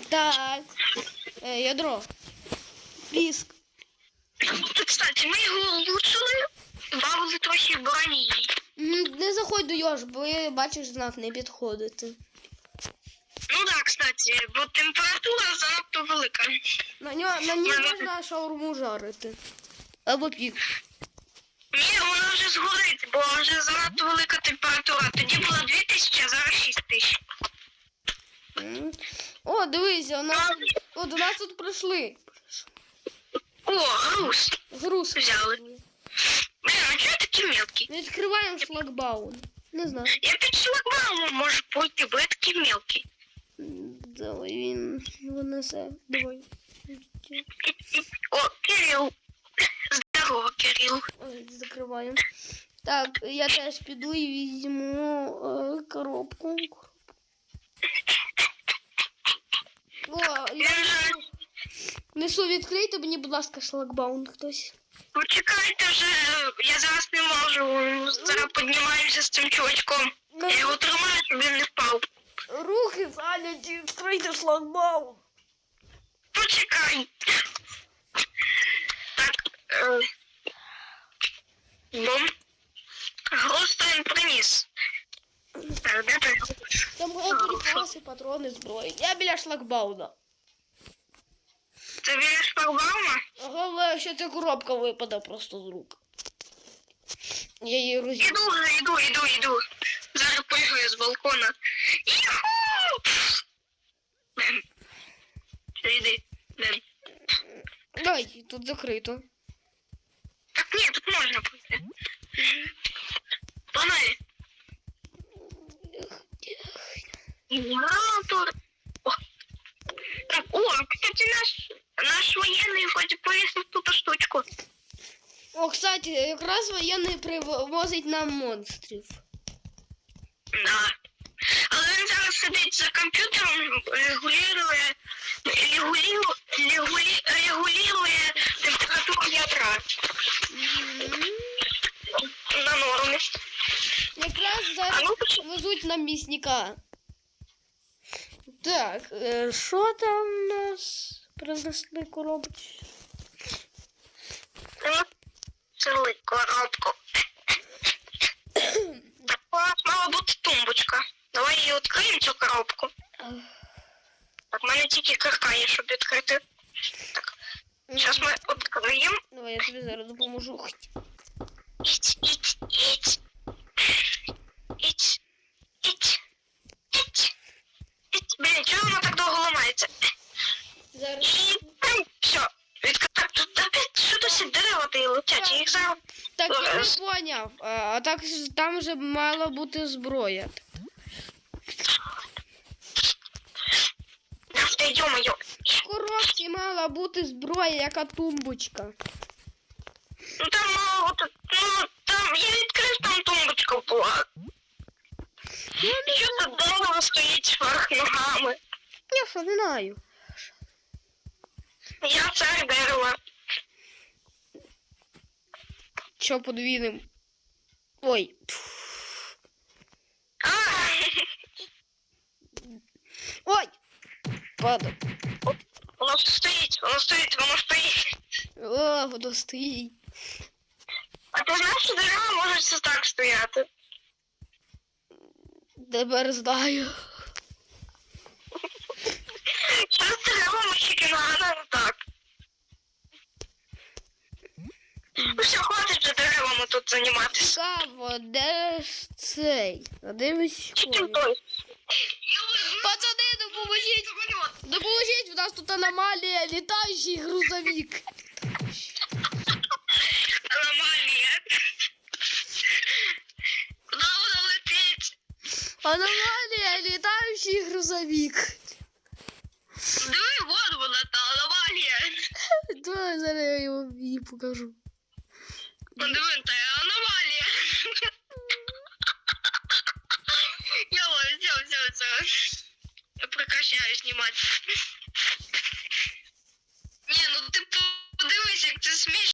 Так. Е, ядро. Фріск. Кстати, ми його улучшили, бавили трохи броні. Не заходь до Йош, бо бачиш знак не підходити. Ну так, кстати, бо температура занадто велика. На нього на ній можна шаурму жарити. Або пік. Ні, вона вже згорить, бо вже занадто велика температура. Тоді було 2000, а зараз 6000. М. О, дивися, у нас, о, до нас тут прийшли. О, груз. Груз. Взяли. Блін, а чого такі мелкі? Відкриваємо шлагбаум. Не знаю. Я під шлагбаумом можу пойти, бо я такий мелкий. Давай він винесе. Давай. О, Кирил. Здорово, Кирил. Ой, Закриваємо. Так, я теж піду і візьму е, коробку. О, я Він же... несу відкрийте мені, будь ласка, шлагбаум хтось. Почекайте вже, я зараз не можу. Зараз піднімаємося з цим чувачком. Я його тримаю, щоб він не впав. Рухи зайняті, відкрийте шлагбаум. Почекай. Так. Е... Бом. Припаси, патрони, зброї. Я біля шлагбауна. Ти біля шлагбаума? Головне, що ця коробка випаде просто з рук. Я її розіб'ю. Іду, іду, іду, іду. Зараз пригаю з балкона. Іху! Бем. Іди. Бем. Дай, тут закрито. Так ні, тут можна пройти. Генератор. О. Так, о, кстати, наш, наш воєнний вроді повісив тут штучку. О, кстати, якраз воєнний привозить нам монстрів. Да. Але він зараз сидить за комп'ютером, регулює, регулює, регулює, регулює температуру ядра на нормі. Якраз А зараз ну почему? везуть нам місника. Так, е, що там у нас принесли коробочку? Цілий коробку. Так у нас мала бути тумбочка. Давай її відкриємо цю коробку. Так, в мене тільки кирка є, щоб відкрити. Так, зараз ми відкриємо. Давай, я тобі зараз допоможу. Хоть. Іть, іть, іть. Зараз. Все. Відкрив. Тут досі дерева ти летять, їх зараз... Так, я не поняв. А, а так там вже мала бути зброя. Та. В коробці мала бути зброя, яка тумбочка. Ну там мало бути... Ну, там, я відкрив, там тумбочка була. Що тут дерево стоїть вверх ногами? Я що знаю. Я цар дерева. Що подвінем? Ой. А, Ой! Падав. воно стоїть, воно стоїть, воно стоїть. О, воно стоїть. А ти знаєш, що дерева можуть так стояти? Тепер знаю. Що з деревами тільки нагадано так. Ну все, хватить вже деревами тут займатися. Цікаво, де ж цей? А де той. Пацани, допоможіть! Допоможіть, у нас тут аномалія, літаючий грузовик. Аномалія. Куди вона летить? Аномалія, літаючий грузовик. Диви, вон вона та аномалія. Давай зараз я його їй покажу. Подивіться, аномалія. Йоу, все, все, все. Я прекращаю знімати. Ні, ну ти подивись, як це смішно.